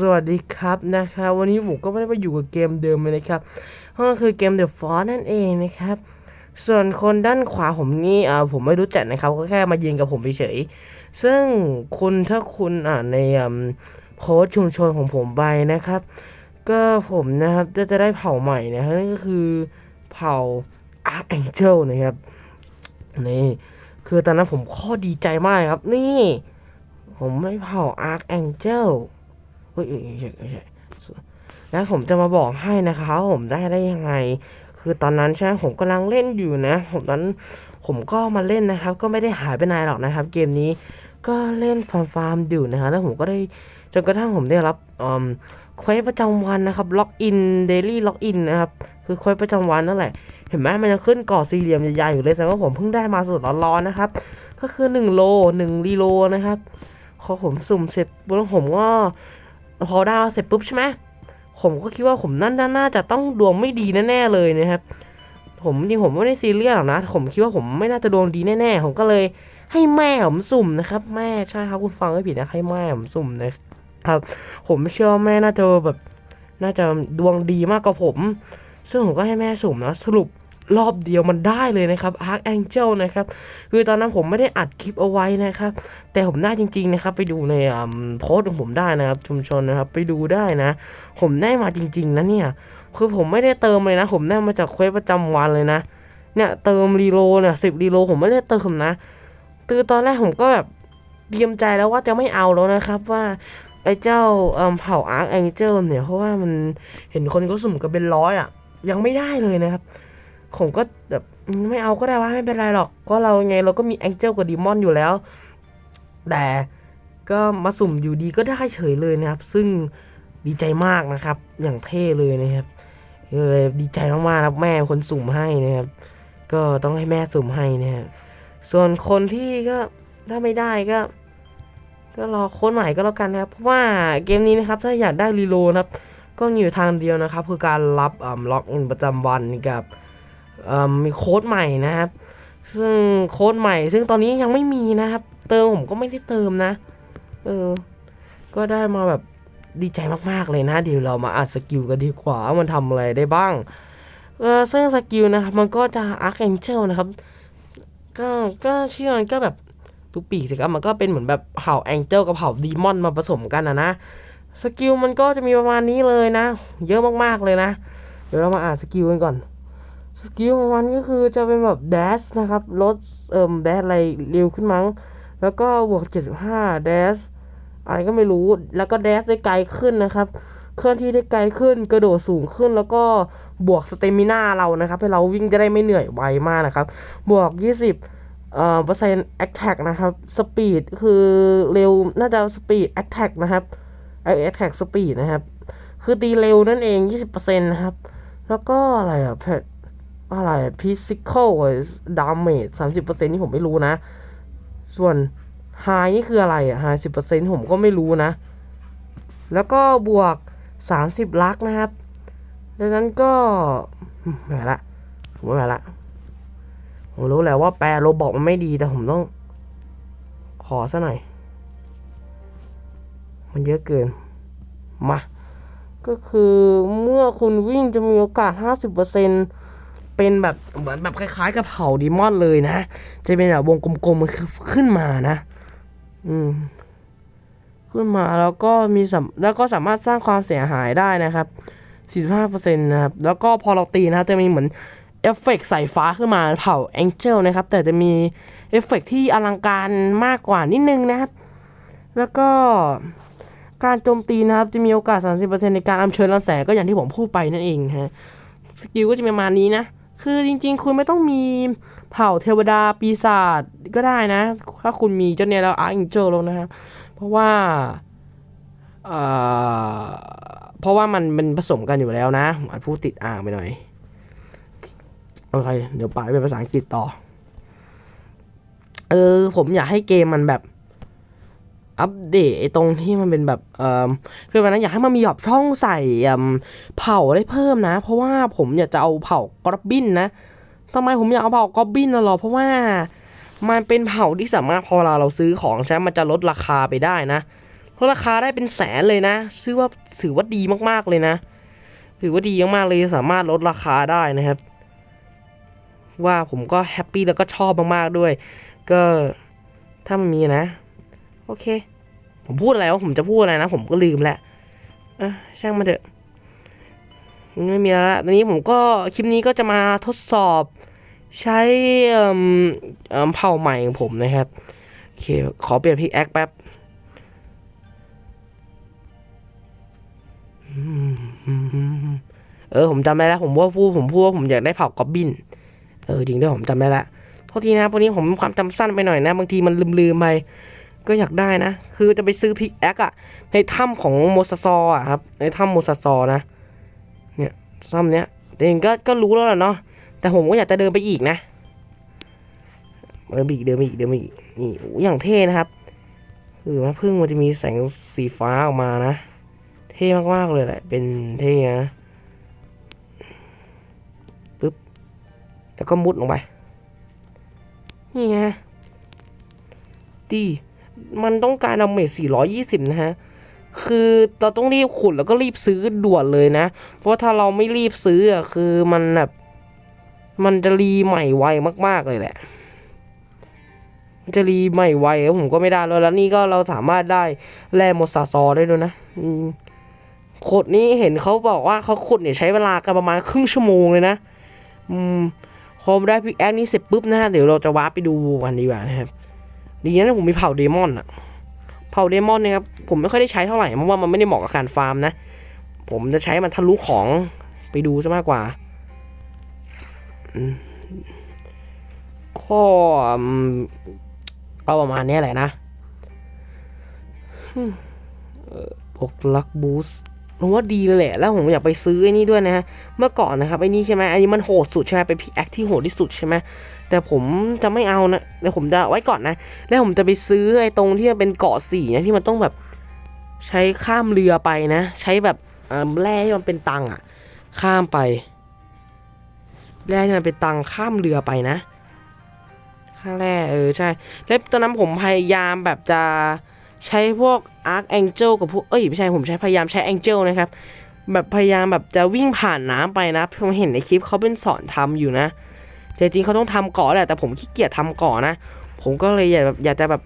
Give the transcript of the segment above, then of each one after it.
สวัสดีครับนะครับวันนี้ผมก็ไม่ได้มาอยู่กับเกมเดิมเลยนะครับก็คือเกม The Force นั่นเองนะครับ ส่วนคนด้านขวาผมนี่อ่าผมไม่รู้จักนะครับ ก็แค่มายืนกับผมเฉยๆซึ่งคุณถ้าคุณอ่านในโพสชุมชนของผมไปนะครับ ก็ผมนะครับจะจะได้เผ่าใหม่นะครับนั่นก็คือเผ่า Archangel นะครับนี่คือตอนนั้นผมข้อดีใจมากครับ นี่ ผมไม่เผ่า Archangel เฮ้ยเอ้ยไม่ใช่ไม่ใช่แล้วผมจะมาบอกให้นะคะผมได้ได้ยังไง คือตอนนั้นใช่ผมกำลังเล่นอยู่นะ ผมตอนนั้นผมก็มาเล่นนะครับ ก็ไม่ได้หายไปไหนหรอกนะครับ เกมนี้ก็เล่นฟาร์มฟาร์มอยู่นะครับแล้วผมก็ได้จนกระทั่งผมได้รับอืมเควสประจำวันนะครับล็อกอินเดลี่ล็อกอินนะครับคือเควสประจำวันนั่นแหละเห็นไหมมันยังขึ้นก่อสี่เหลี่ยมใหญ่ๆอยู่เลยแสดงว่าผมเพิ่งได้มาสดร้อนๆนะครับ ก็คือ1โล1รีโลนะครับพอผมสุ่มเสร็จปุ๊บผมก็ พอด้มาเสร็จปุ๊บใช่ไหมผมก็คิดว่าผมนั่นน่าจะต้องดวงไม่ดีแน่ๆเลยนะครับ ผมจริงผมไม่ได้ซีเรียสหรอกนะ ผมคิดว่าผมไม่น่าจะดวงดีแน่ๆ ผมก็เลยให้แม่ผมสุ่มนะครับ แม่ใช่ครับคุณฟังไม่ผิดนะให้แม่ผมสุ่มนะครับ ผมเชื่อว่าแม่น่าจะแบบน่าจะดวงดีมากกว่าผม ซึ่งผมก็ให้แม่สุ่มนะสรุป รอบเดียวมันได้เลยนะครับ Arc Angel นะครับ คือตอนนั้นผมไม่ได้อัดคลิปเอาไว้นะครับ แต่ผมได้จริง ๆ นะครับ ไปดูในโพสของผมได้นะครับ ชุมชนนะครับ ไปดูได้นะ ผมได้มาจริง ๆ นะเนี่ย คือผมไม่ได้เติมเลยนะ ผมได้มาจากเควสประจำวันเลยนะ เนี่ยเติมรีโลเนี่ยสิบรีโลผมไม่ได้เติมนะ คือตอนแรกผมก็แบบเตรียมใจแล้วว่าจะไม่เอาแล้วนะครับว่าไอ้เจ้าเผ่าอาร์คแองเจิลเนี่ยเพราะว่ามันเห็นคนเขาสุ่มกันเป็นร้อยอะ ยังไม่ได้เลยนะครับ ผมก็แบบไม่เอาก็ได้ว่าไม่เป็นไรหรอก ก็เราไงเราก็มีแองเจิลกับดีมอนอยู่แล้ว แต่ก็มาสุ่มอยู่ดีก็ได้เฉยเลยนะครับ ซึ่งดีใจมากนะครับ อย่างเท่เลยนะครับเลยดีใจมากๆครับแม่คนสุ่มให้นะครับ ก็ต้องให้แม่สุ่มให้นะครับส่วนคนที่ก็ถ้าไม่ได้ก็ ก็รอโค้ดใหม่ก็แล้วกันนะครับ เพราะว่าเกมนี้นะครับ ถ้าอยากได้รีโลนะครับ ก็มีอยู่ทางเดียวนะครับ คือการรับอ่าล็อกอินประจำวันกับ มีโค้ดใหม่นะครับ ซึ่งโค้ดใหม่ ซึ่งตอนนี้ยังไม่มีนะครับ เติมผมก็ไม่ได้เติมนะ เออ ก็ได้มาแบบดีใจมากๆเลยนะเดี๋ยวเรามาอัดสกิลกันดีกว่ามันทำอะไรได้บ้างเออซึ่งสกิลนะครับมันก็จะ Archangel นะครับ ก็ก็เชื่อมันก็แบบทุกปีกสิครับมันก็เป็นเหมือนแบบเผ่าแองเจลกับเผ่าดีมอนมาผสมกันนะนะสกิลมันก็จะมีประมาณนี้เลยนะ เยอะมากๆเลยนะ เดี๋ยวเรามาอ่านสกิลกันก่อน สกิลของมันก็คือจะเป็นแบบแดชนะครับลดเอ่มแดชอะไรเร็วขึ้นมั้ง แล้วก็บวก 75แดชอะไรก็ไม่รู้ แล้วก็แดชได้ไกลขึ้นนะครับ เคลื่อนที่ได้ไกลขึ้น กระโดดสูงขึ้น แล้วก็บวกสเตมิน่าเรานะครับ ให้เราวิ่งจะได้ไม่เหนื่อยไวมากนะครับ บวก 20เอ่อเปอร์เซ็นต์แอคแท็กนะครับสปีดคือเร็วน่าจะสปีดแอคแท็กนะครับไอแอคแท็กสปีดนะครับ คือตีเร็วนั่นเอง 20%นะครับ แล้วก็อะไรอะแพท อะไร physical damage 30%นี่ผมไม่รู้นะ ส่วน high นี่คืออะไรอะ high 10%ผมก็ไม่รู้นะ แล้วก็บวก30ลักนะครับ ดังนั้นก็ไม่ไหวละ ผมไม่ไหวละ ผมรู้แหละว่าแปลโรบอกมันไม่ดีแต่ผมต้อง ขอซะหน่อย มันเยอะเกิน มา ก็คือเมื่อคุณวิ่งจะมีโอกาส 50%เเป็นแบบเหมือนแบบคล้ายๆกับเผาดีมอนเลยนะ จะเป็นแบบวงกลมๆขึ้นมานะ อืม ขึ้นมาแล้วก็มีสัมแล้วก็สามารถสร้างความเสียหายได้นะครับ45%นะครับ แล้วก็พอเราตีนะครับจะมีเหมือนเอฟเฟกต์สายฟ้าขึ้นมาเผาแองเจิลนะครับ แต่จะมีเอฟเฟกต์ที่อลังการมากกว่านิดนึงนะครับ แล้วก็การโจมตีนะครับ จะมีโอกาส 30%ในการอัญเชิญรังแสงก็อย่างที่ผมพูดไปนั่นเองฮะสกิลก็จะประมาณนี้นะ คือจริง ๆ คุณไม่ต้องมีเผ่าเทวดาปีศาจก็ได้นะ ถ้าคุณมีเจ้าเนี่ยแล้วอาร์อิงเจลแล้วนะครับ เพราะว่าเออเพราะว่ามันเป็นผสมกันอยู่แล้วนะผมอาจพูดติดอ่างไปหน่อย โอเค เดี๋ยวไปเป็นภาษาอังกฤษต่อ เออ ผมอยากให้เกมมันแบบ อัปเดตไอ้ตรงที่มันเป็นแบบเอ่อคือวันนั้นอยากให้มันมีแบบช่องใส่เผาได้เพิ่มนะ เพราะว่าผมอยากจะเอาเผากรอบบินนะทำไมผมอยากเอาเผากรอบบินน่ะหรอเพราะว่ามันเป็นเผาที่สามารถพอเราเราซื้อของใช่มันจะลดราคาไปได้นะเพดราคาได้เป็นแสนเลยนะซื้อว่าถือว่าดีมากๆเลยนะถือว่าดีมากๆเลยสามารถลดราคาได้นะครับ ว่าผมก็แฮปปี้แล้วก็ชอบมากๆด้วย ก็ถ้ามันมีนะ โอเค ผมพูดอะไรว่าผมจะพูดอะไรนะ ผมก็ลืมแหละอะช่างมันเถอะไม่มีแล้วตอนนี้ผมก็คลิปนี้ก็จะมาทดสอบใช้เอ่มเอ่มเผ่าใหม่ของผมนะครับโอเคขอเปลี่ยนพิกแอคแป๊บเออผมจำได้แล้วผมว่าพูดผมพูดว่าผมอยากได้เผ่ากอบบิน เออจริงด้วยผมจำได้ละโทษทีนะวันนี้ผมความจำสั้นไปหน่อยนะ บางทีมันลืมๆไป ก็อยากได้นะ คือจะไปซื้อพิกแอคอะในถ้ำของโมซาซออะครับ ในถ้ำโมซาซอนะ เนี่ยซ่อมเนี้ยเองก็ก็รู้แล้วแหละเนาะ แต่ผมก็อยากจะเดินไปอีกนะ เดินไปอีก เดินไปอีก เดินไปอีก นี่โอ้อย่างเท่นะครับ คือว่าพึ่งมันจะมีแสงสีฟ้าออกมานะ เท่มากๆเลยแหละ เป็นเท่นะปึ๊บ แล้วก็มุดลงไป นี่ไงดี มันต้องการดาเมจ420 นะฮะ คือเราต้องรีบขุดแล้วก็รีบซื้อด่วนเลยนะ เพราะว่าถ้าเราไม่รีบซื้ออะคือมันแบบมันจะรีใหม่ไวมาก ๆ เลยแหละจะรีใหม่ไวผมก็ไม่ได้แล้วแล้วนี่ก็เราสามารถได้แร่โมซาซอได้ด้วยนะขุดนี่เห็นเขาบอกว่าเขาขุดเนี่ยใช้เวลากันประมาณครึ่งชั่วโมงเลยนะ อืมพอได้พิกแอคนี้เสร็จปุ๊บนะเดี๋ยวเราจะวาร์ปไปดูกันดีกว่านะครับ ดีนะผมมีเผ่าเดมอนอะเผ่าเดมอนเนี่ยครับผมไม่ค่อยได้ใช้เท่าไหร่เพราะว่ามันไม่ได้เหมาะกับการฟาร์มนะ ผมจะใช้มันทะลุของไปดูซะมากกว่าข้อเอาประมาณนี้แหละนะอืมเอ่อพวกลักบูส ผมว่าดีเลยแหละ แล้วผมอยากไปซื้อไอ้นี่ด้วยนะฮะ เมื่อก่อนนะครับไอ้นี่ใช่ไหมอันนี้มันโหดสุดใช่ไหมเป็นพิกแอคที่โหดที่สุดใช่ไหมแต่ผมจะไม่เอานะเดี๋ยวผมจะไว้ก่อนนะ แล้วผมจะไปซื้อไอ้ตรงที่มันเป็นเกาะสี่นะที่มันต้องแบบใช้ข้ามเรือไปนะ ใช้แบบเอ่อแร่ที่มันเป็นตังอะข้ามไปแร่ที่มันเป็นตังข้ามเรือไปนะข้าแร่เออใช่ แล้วตอนนั้นผมพยายามแบบจะ ใช้พวก Arc Angel กับพวกเอ้ยไม่ใช่ผมใช้พยายามใช้ Angel นะครับแบบพยายามแบบจะวิ่งผ่านน้ำไปนะผมเห็นในคลิปเขาเป็นสอนทำอยู่นะแต่จริงเขาต้องทำเกาะแหละแต่ผมขี้เกียจทำเกาะนะ ผมก็เลยอยากแบบอยากจะแบบ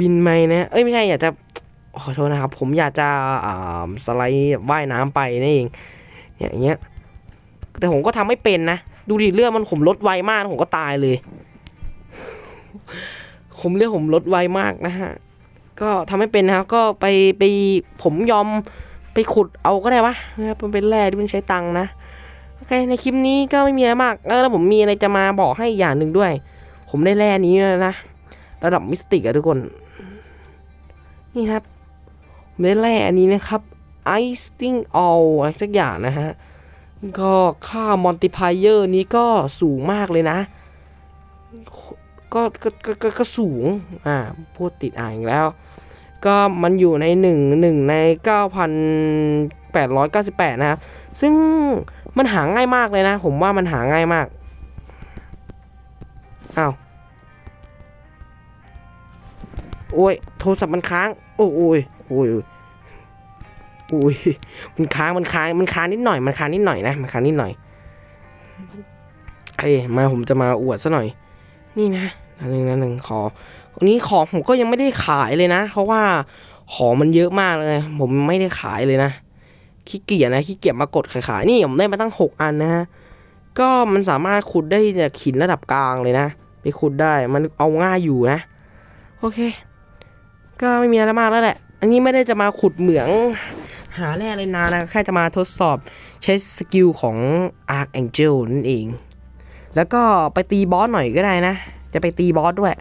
บินไปนะเอ้ยไม่ใช่อยากจะขอโทษนะครับ ผมอยากจะอ่าสไลด์ว่ายน้ำไปนั่นเองอย่างเงี้ยแต่ผมก็ทำไม่เป็นนะ ดูดิเลือดมันผมลดไวมากผมก็ตายเลย ผมเลือดผมลดไวมากนะฮะ ก็ทำไม่เป็นนะครับก็ไปไปผมยอมไปขุดเอาก็ได้วะนะครับมันเป็นแร่ที่มันใช้ตังค์นะโอเคในคลิปนี้ก็ไม่มีอะไรมากแล้วผมมีอะไรจะมาบอกให้อย่างหนึ่งด้วย ผมได้แร่นี้แล้วนะระดับมิสติกอะทุกคน นี่ครับผมได้แร่อันนี้นะครับ Ice Sting All อะไรสักอย่างนะฮะก็ค่ามัลติพายเออร์นี้ก็สูงมากเลยนะก็ก็ก็ก็สูง อ่า พูดติดอ่านอีกแล้ว ก็มันอยู่ในหนึ่งหนึ่งในเก้าพันแปดร้อยเก้าสิบแปดนะครับ ซึ่งมันหาง่ายมากเลยนะ ผมว่ามันหาง่ายมากอ้าวโอ้ย โทรศัพท์มันค้าง โอ้ยโอ้ยโอ้ยโอ้ยมันค้างมันค้างมันค้างนิดหน่อยมันค้างนิดหน่อยนะมันค้างนิดหน่อยเอ้ยมาผมจะมาอวดซะหน่อย นี่นะหนึ่งนะหนึ่งขอ นนี้ของผมก็ยังไม่ได้ขายเลยนะ เพราะว่าของมันเยอะมากเลย ผมไม่ได้ขายเลยนะขี้เกียจนะขี้เกียจมากดขายๆนี่ผมได้มาตั้งหกอันนะฮะก็มันสามารถขุดได้จากหินระดับกลางเลยนะไปขุดได้มันเอาง่ายอยู่นะ โอเค ก็ไม่มีอะไรมากแล้วแหละ อันนี้ไม่ได้จะมาขุดเหมือง หาแร่เลยนานนะแค่จะมาทดสอบใช้สกิลของ Arc Angel นั่นเอง แล้วก็ไปตีบอสหน่อยก็ได้นะ จะไปตีบอสด้วย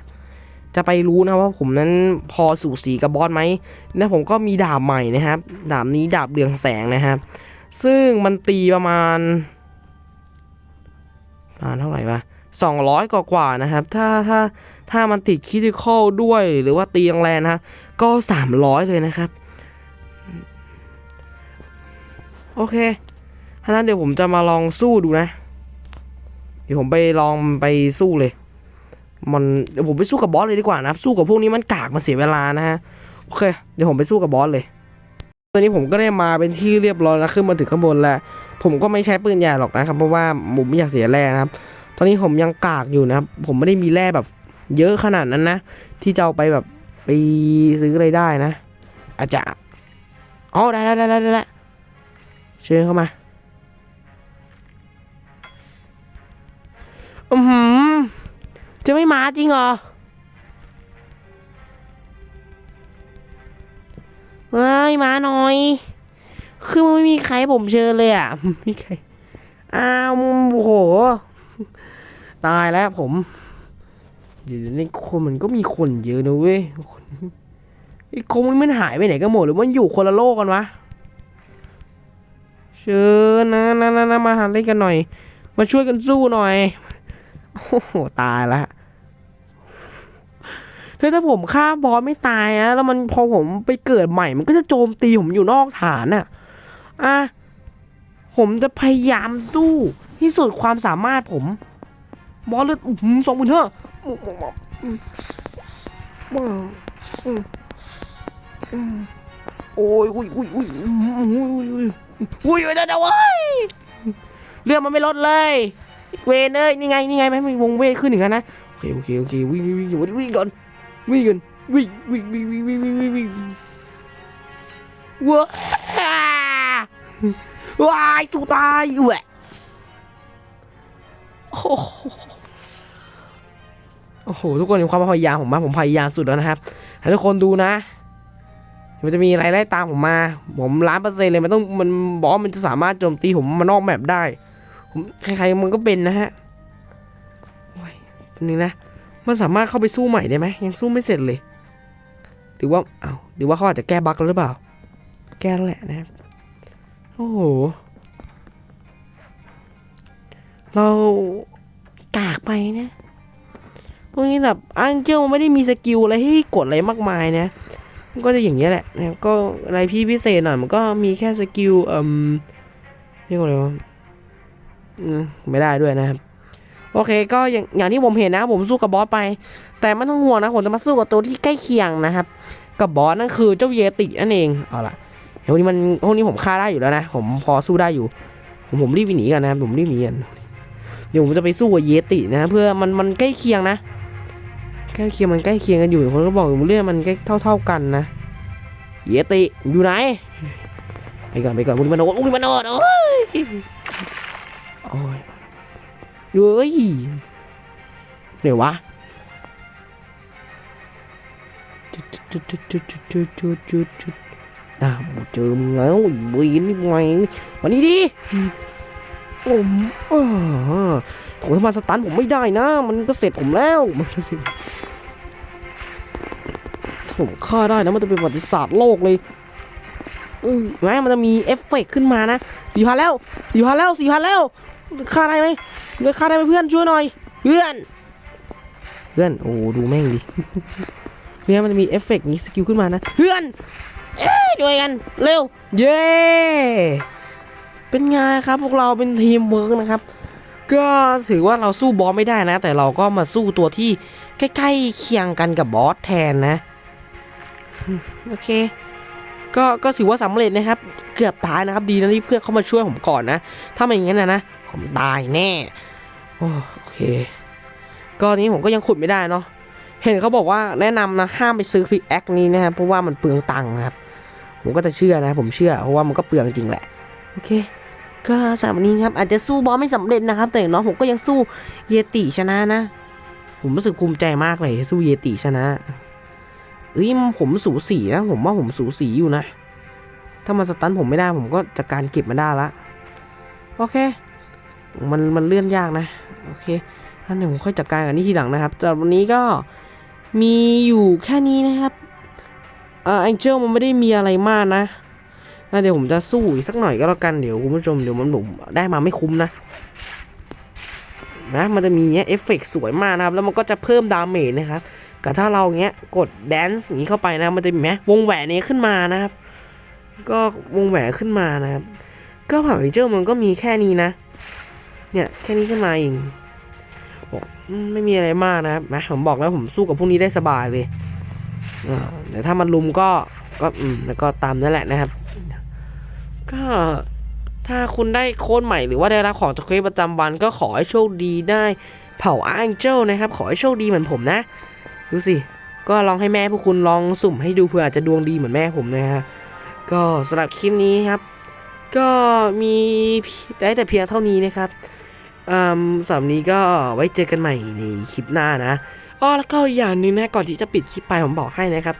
จะไปรู้นะว่าผมนั้นพอสู่สีกับบอสไหมแล้วผมก็มีดาบใหม่นะครับ ดาบนี้ดาบเรืองแสงนะครับ ซึ่งมันตีประมาณประมาณเท่าไหร่วะสองร้อยกว่านะครับ ถ้าถ้าถ้ามันติดคิติคอลด้วยหรือว่าตีแรงนะก็สามร้อยเลยนะครับ โอเคถ้านั้นเดี๋ยวผมจะมาลองสู้ดูนะ เดี๋ยวผมไปลองไปสู้เลย มันเดี๋ยวผมไปสู้กับบอสเลยดีกว่านะครับสู้กับพวกนี้มันกากมันเสียเวลานะฮะโอเค เดี๋ยวผมไปสู้กับบอสเลยตอนนี้ผมก็ได้มาเป็นที่เรียบร้อยแล้วขึ้นมาถึงข้างบนแล้ว ผมก็ไม่ใช้ปืนใหญ่หรอกนะครับเพราะว่าผมไม่อยากเสียแร่นะครับ ตอนนี้ผมยังกากอยู่นะครับ ผมไม่ได้มีแร่แบบเยอะขนาดนั้นนะ ที่จะเอาไปแบบไปซื้ออะไรได้นะ อาจจะอ๋อได้ได้ได้ได้ได้เชิญเข้ามาอือหือ จะไม่มาจริงเหรอเฮ้ยมาหน่อย คือไม่มีใครผมเชิญเลยอะไม่มีใคร อ้าวโอ้โห ตายแล้วผม เดี๋ยวในคนมันก็มีคนเยอะนะเว้ยคนไอ้คนมันหายไปไหนกันหมดหรือมันอยู่คนละโลกกันวะ เชิญนะนะนะนะมาหาเล่นกันหน่อย มาช่วยกันสู้หน่อย โอ้โห ตายละ เฮ้ยถ้าผมฆ่าบอสไม่ตายอะแล้วมันพอผมไปเกิดใหม่ มันก็จะโจมตีผมอยู่นอกฐานอะอะผมจะพยายามสู้ที่สุดความสามารถผมบอสเลือดสองหมื่นห้าโอ้ยอุ้ยอุ้ยอุ้ยอุ้ยอุ้ยอุ้ยอุ้ยเดี๋ยวเดี๋ยวเว้ยเรื่องมันไม่ลดเลย เวนเอ้ยนี่ไงนี่ไงไม่มีวงเวทขึ้นอย่างนั้นนะโอเคโอเคโอเควิ่งวิ่งวิ่งวิ่งวิ่งก่อน วิ่งก่อนวิ่งวิ่งวิ่งวิ่งวิ่งวิ่งวิ่งวิ่งว้าว้ายสู้ตายแหวะโอ้โหโอ้โหทุกคนเห็นความพยายามผมมาผมพยายามสุดแล้วนะครับให้ทุกคนดูนะ มันจะมีอะไรไล่ตามผมมา ผมล้านเปอร์เซ็นต์เลยมันต้องมันบอกมันจะสามารถโจมตีผมมานอกแมปได้ ผมใครๆมันก็เป็นนะฮะโอ้ยนึงนะ มันสามารถเข้าไปสู้ใหม่ได้ไหมยังสู้ไม่เสร็จเลย หรือว่าเอาวหรือว่าเขาอาจจะแก้บั๊กแล้วหรือเปล่า แก้แล้วแหละนะครับโอ้โห เรากากไปนะพวกนี้แบบอังเจิลไม่ได้มีสกิลอะไรให้กดอะไรมากมายนะมันก็จะอย่างเงี้แหละนะก็อะไรพี่พิเศษหน่อยมันก็มีแค่สกิลเอ่มเรียกว่าอะไรวะไม่ได้ด้วยนะครับ โอเค ก็อย่างอย่างที่ผมเห็นนะ ผมสู้กับบอสไป แต่ไม่ต้องห่วงนะ ผมจะมาสู้กับตัวที่ใกล้เคียงนะครับ กับบอสนั่นคือเจ้าเยตินั่นเอง เอาล่ะเดี๋ยวนี้มันพวกนี้ผมฆ่าได้อยู่แล้วนะ ผมพอสู้ได้อยู่ ผมผมรีบหนีกันนะครับ ผมรีบหนีกัน เดี๋ยวผมจะไปสู้กับเยตินะ เพื่อมันมันใกล้เคียงนะ ใกล้เคียงมันใกล้เคียงกันอยู่ คนก็บอกอยู่เรื่องมันใกล้เท่าเท่า ๆกันนะ เยติอยู่ไหน ไปก่อนไปก่อนมุนมันโดดอุ้ยมันโดดโอ้ยโอ้ย เฮ้ยเดี๋ยววะจุดจุดจุดจุดจุดจุดจุดจุดอ่าเจอมึงแล้วอีบีนนี่ไงวันนี้ดิผมอ่าโถถ้ามาสตันผมไม่ได้นะ มันก็เสร็จผมแล้ว มันก็เสร็จผมฆ่าได้นะ มันจะเป็นประวัติศาสตร์โลกเลยแม้มันจะมีเอฟเฟกขึ้นมานะสี่พันแล้วสี่พันแล้วสี่พันแล้ว ฆ่าได้ไหมเดี๋ยวฆ่าได้ไหมเพื่อนช่วยหน่อย เพื่อน เพื่อน โอ้ดูแม่งดิเนี่ยมันจะมีเอฟเฟกต์นี้สกิลขึ้นมานะ เพื่อนเอ้ยช่วยกัน เร็ว เย้เป็นไงครับพวกเราเป็นทีมเวิร์กนะครับ ก็ถือว่าเราสู้บอสไม่ได้นะ แต่เราก็มาสู้ตัวที่ใกล้ๆเคียงกันกับบอสแทนนะ โอเคก็ก็ถือว่าสำเร็จนะครับ เกือบตายนะครับ ดีนะที่เพื่อนเข้ามาช่วยผมก่อนนะ ถ้าไม่อย่างนั้นนะนะ ผมตายแน่โอเค ก็นี้ผมก็ยังขุดไม่ได้เนาะเห็นเขาบอกว่าแนะนำนะห้ามไปซื้อพิกแอคนี้นะครับเพราะว่ามันเปลืองตังค์นะครับผมก็จะเชื่อนะผมเชื่อเพราะว่ามันก็เปลืองจริงแหละโอเค ก็สำหรับวันนี้ครับอาจจะสู้บอสไม่สำเร็จนะครับ แต่อย่างน้อยผมก็ยังสู้เยติชนะนะ ผมรู้สึกภูมิใจมากเลยสู้เยติชนะเอ้ยผมสูสีนะผมว่าผมสูสีอยู่นะ ถ้ามันสตันผมไม่ได้ผมก็จัดการเก็บมันได้ละโอเค มันมันเลื่อนยากนะ โอเคงั้นเดี๋ยวผมค่อยจัดการกับนี่ทีหลังนะครับแต่วันนี้ก็มีอยู่แค่นี้นะครับเอ่อแองเจิลมันไม่ได้มีอะไรมากนะงั้นเดี๋ยวผมจะสู้อีกสักหน่อยก็แล้วกันเดี๋ยวคุณผู้ชมเดี๋ยวมันผมได้มาไม่คุ้มนะนะมันจะมีเนี้ยเอฟเฟกต์สวยมากนะครับ แล้วมันก็จะเพิ่มดาเมจนะครับกับถ้าเราเงี้ยกดแดนซ์อย่างนี้เข้าไปนะมันจะมีไหมวงแหวนนี้ขึ้นมานะครับ ก็วงแหวนขึ้นมานะครับ ก็ผ่านเจอร์มันก็มีแค่นี้นะ เนี่ยแค่นี้ขึ้นมาเองบอกไม่มีอะไรมากนะครับนะผมบอกแล้วผมสู้กับพวกนี้ได้สบายเลยอ่าแต่ถ้ามันลุมก็ก็อืมแล้วก็ตามนั่นแหละนะครับ ก็ถ้าคุณได้โค้ดใหม่หรือว่าได้รับของจากเควสประจำวันก็ขอให้โชคดีได้เผ่าอาร์เจลนะครับ ขอให้โชคดีเหมือนผมนะ ดูสิ ก็ลองให้แม่พวกคุณลองสุ่มให้ดูเผื่ออาจจะดวงดีเหมือนแม่ผมนะฮะก็สำหรับคลิปนี้ครับ ก็มีได้แต่เพียงเท่านี้นะครับ สำหรับนี้ก็ไว้เจอกันใหม่ในคลิปหน้านะอ้อแล้วก็อย่างนึงนะก่อนที่จะปิดคลิปไปผมบอกให้นะครับ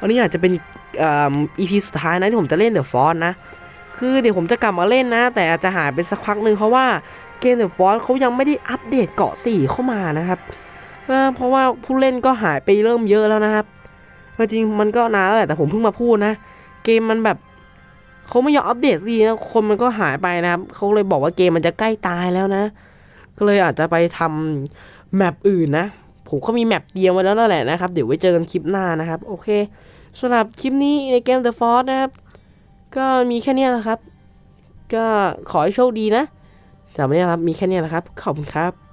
วันนี้อาจจะเป็นอ่า EP สุดท้ายนะที่ผมจะเล่นเดอะฟอ e นะ คือเดี๋ยวผมจะกลับมาเล่นนะ แต่อาจจะหายไปสักพักหนึ่งเพราะว่าเกมเดอะฟอ e เขายังไม่ได้อัปเดตเกาะ4เข้ามานะครับเเพราะว่าผู้เล่นก็หายไปเริ่มเยอะแล้วนะครับจริงมันก็นานแล้วแหละแต่ผมเพิ่งมาพูดนะ เกมมันแบบเขาไม่ยอมอัปเดตสินะคนมันก็หายไปนะครับเขาเลยบอกว่าเกมมันจะใกล้ตายแล้วนะ ก็เลยอาจจะไปทำแมปอื่นนะ ผมก็มีแมปเดียวไว้แล้วนั่นแหละนะครับ เดี๋ยวไว้เจอกันคลิปหน้านะครับ โอเคสำหรับคลิปนี้ในเกม The Force นะครับ ก็มีแค่นี้นะครับ ก็ขอให้โชคดีนะแต่วันนี้ครับ มีแค่นี้นะครับ ขอบคุณครับ